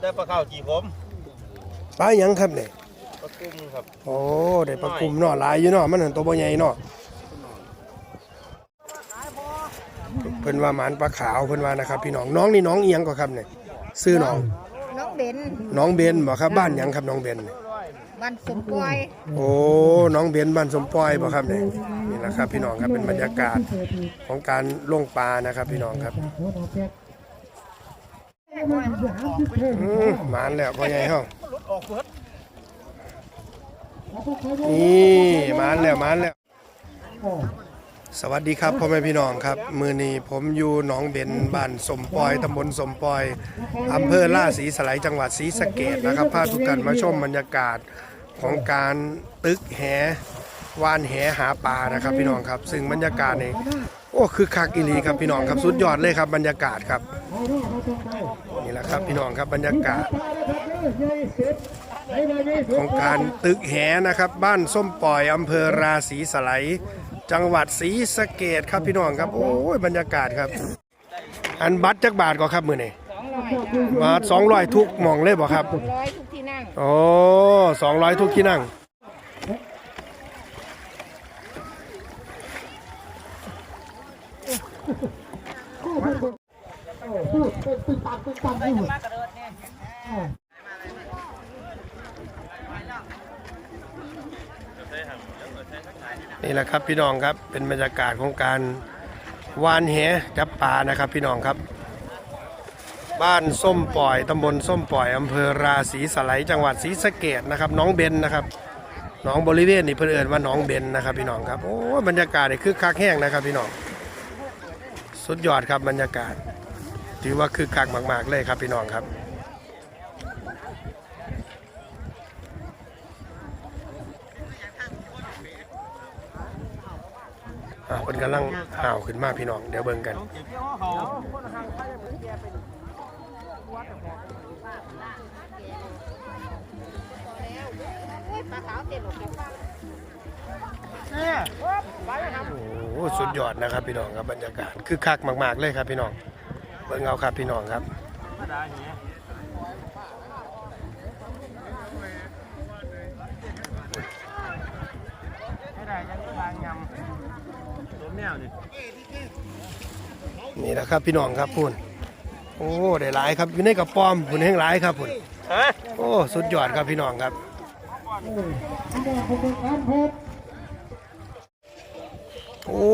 ได้ปลาข้าวจีผมปลาหยังครับเนี่ยปลากุ้งครับ โอ้ได้ปลากลุ่มเนาะหลายอยู่เนาะมันหันตัวบ่ใหญ่เนาะเพิ่นว่าหมานปลาขาวเพิ่นว่านะครับ พี่น้องน้องนี่น้องเอียงก็ครับเนี่ยซื้อน้องน้องเบนน้องเบนบ่ครับบ้านหยังครับน้องเบนเนี่ย บ้านสมปอยโอ้ น้องเบนบ้านสมปอยบ่ครับเนี่ยนี่แหละครับ พี่น้องครับเป็นบรรยากาศของการลงปลานะครับ พี่น้องครับ อืมหมานแล้วพ่อใหญ่เฮานี่หมานแล้วหมานแล้ว สวัสดีครับพ่อแม่พี่น้องครับ มือนี้ผมอยู่หนองเบนบ้านสมปอยตำบลสมปอยอำเภอล่าศรีสไลยจังหวัดศรีสะเกดนะครับพาทุกท่านมาชมบรรยากาศของการตึกแหวานแหหาปลานะครับ พี่น้องครับ ซึ่งบรรยากาศนี่โอ้คือคักอีหลีครับพี่น้องครับสุดยอดเลยครับบรรยากาศครับ นี่แหละครับพี่น้องครับบรรยากาศ ของการตึกแหนะครับ บ้านส้มปล่อยอำเภอราศีสไลยจังหวัดศรีสะเกดครับพี่น้องครับ โอ้ยบรรยากาศครับ อันบัตรจักบาทก็ครับมือนี่สองร้อยจ้ะบาทสองร้อยทุกหมองเลยบ่ครับร้อยทุกที่นั่งโอ้สองร้อยทุกที่นั่ง นี่แหละครับพี่น้องครับเป็นบรรยากาศของการวานแหจับปลานะครับพี่น้องครับ บ้านส้มปล่อยตำบลส้มปล่อยอำเภอราศีสไลจังหวัดศรีสะเกดนะครับน้องเบนนะครับน้องบริเวณนี่เพื่นเอินว่าน้องเบนนะครับพี่น้องครับโอ้บรรยากาศนี่คือคักแห้งนะครับพี่น้อง สุดยอดครับบรรยากาศ ถือว่าคือคักมาก ๆ เลยครับพี่น้องครับอ่าเพิ่นกำลังห่าวขึ้นมาพี่น้อง เดี๋ยวเบิ่งกันโอ้โหสุดยอดนะครับพี่น้องครับบรรยากาศคือคักมาก ๆ เลยครับพี่น้อง เบิ่งเอาครับพี่น้องครับไม่ได้ยังบางยำตัวแมวนี่นี่แหละครับพี่น้องครับพุ่นโอ้ได้หลายครับอยู่ในกระป๋อมพุ่นแห้งหลายครับพุ่นฮะโอ้สุดยอดครับพี่น้องครับ โอ้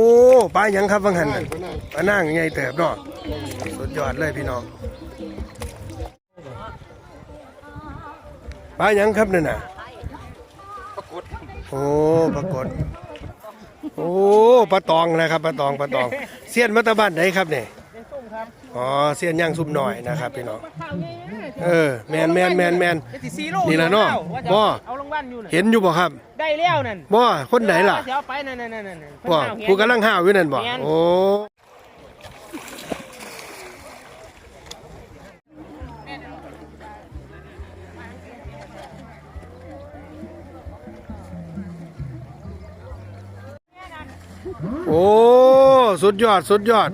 ปลาหยังครับฟังหันน่ะปลานั่งใหญ่เติบเนาะสุดยอดเลยพี่น้องปลาหยังครับนั่นน่ะปรากฏโอ้ปรากฏโอ้ปลาตองนะครับปลาตองปลาตองเสี้ยนมัตตบ้านไหนครับเนี่ยอ๋อเสี้ยนย่างซุปหน่อยนะครับพี่น้องเออแมนแมนแมนแมนสิซีโร่นี่ล่ะเนาะบ่เอาราง วัลอยู่น่ะเห็นอยู่บ่ครับได้แล้วนั่นบ่คนไหนล่ะเดี๋ยวไปนั่นนั่นนั่นนั่นบ่ผู้กำลังห้าวอยู่นั่นบ่แม่นโอ้โอ้ สุดยอด สุดยอด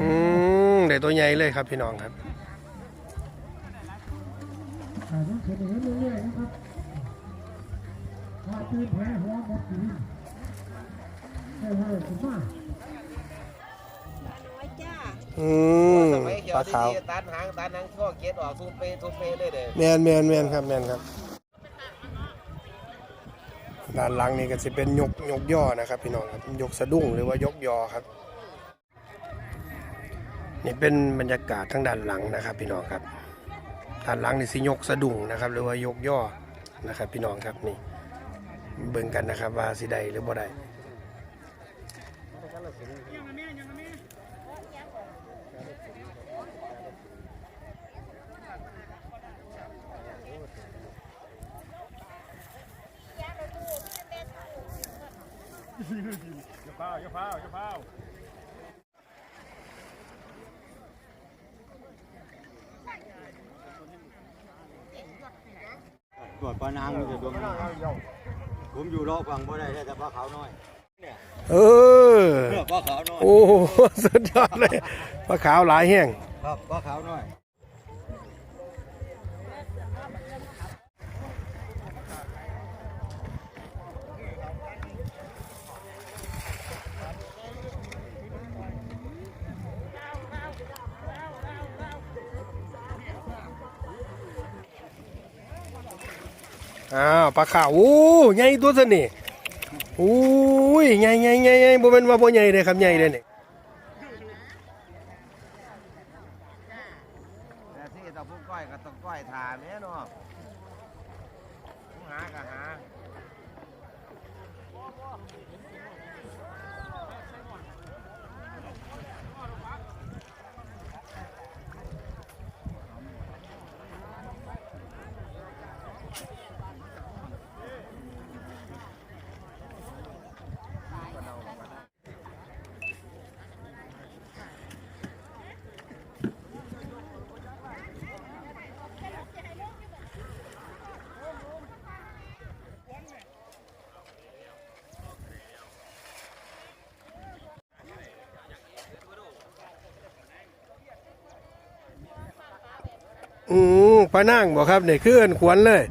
อืมได้ตัวใหญ่เลยครับพี่น้องครับ อืมสมัยเขียปวลาขาวที่ตันหางตันหางช่วงเกตออกซูเปซูเปเลยเด้อแมนแมนแมนครับแมนครับด้านหลังนี่ก็จะเป็นยกยกย่อนะครับ พี่น้องครับยกสะดุ้งหรือว่ายกยอครับ นี่เป็นบรรยากาศทั้งด้านหลังนะครับ พี่น้องครับ ด้านหลังนี่สิยกสะดุ้งนะครับ หรือว่ายกย่อนะครับ พี่น้องครับนี่เบิ่งกันนะครับว่าสิได้หรือบ่ได้ ตรวจปลานางมันจะดวงผมอยู่รอฟังบ่ได้แต่ปลาขาวน้อยเออปลาขาวน้อยโอ้โหสุดยอดเลยปลาขาวหลายแห้งครับปลาขาวน้อย อ้าวปลาขาวโอ้ใหญ่ตัวสนี่โอ้ยใหญ่ใหญ่ใหญ่ใหญ่บ่เป็นว่าบ่ใหญ่เลยครับใหญ่เลยเนี่แต่ที่ตะพุ่งก้อยก็ต้องก้อยทาแม่เนาะผู้หาก็หา อืมปลานางบ่ครับนี่คือเอิ้นขวัญเลย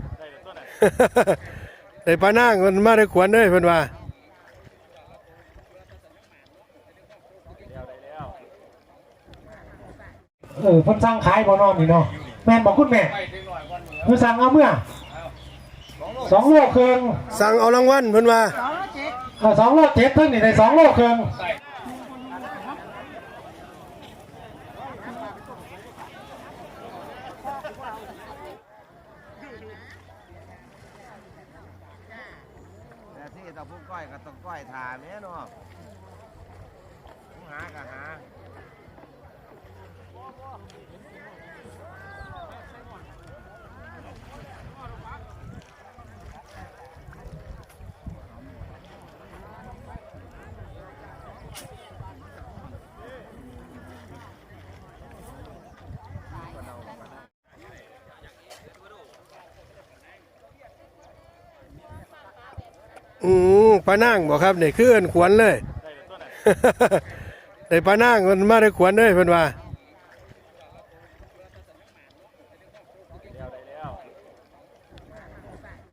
ได้ปลานางมันมาได้ขวัญเลยเพิ่นว่าเออเพิ่นสั่งขายบ่นอนนี่เนาะแม่นบอกคุณแม่เพิ่นสั่งเอาเมื่อสองโลครึ่งสั่งเอารางวัลเพิ่นว่า เออสองโลเจ็ดเพิ่นนี่ได้สองโลครึ่ง แต่ผู้ก้อยก็ต้องก้อยถาแม่เนาะผู้หาก็หา อืมปลานางบอกครับเนี่คือเอิ้นขวนเลย ได้ปลานั่งมันมาได้ขวนเลยเพิ่นว่า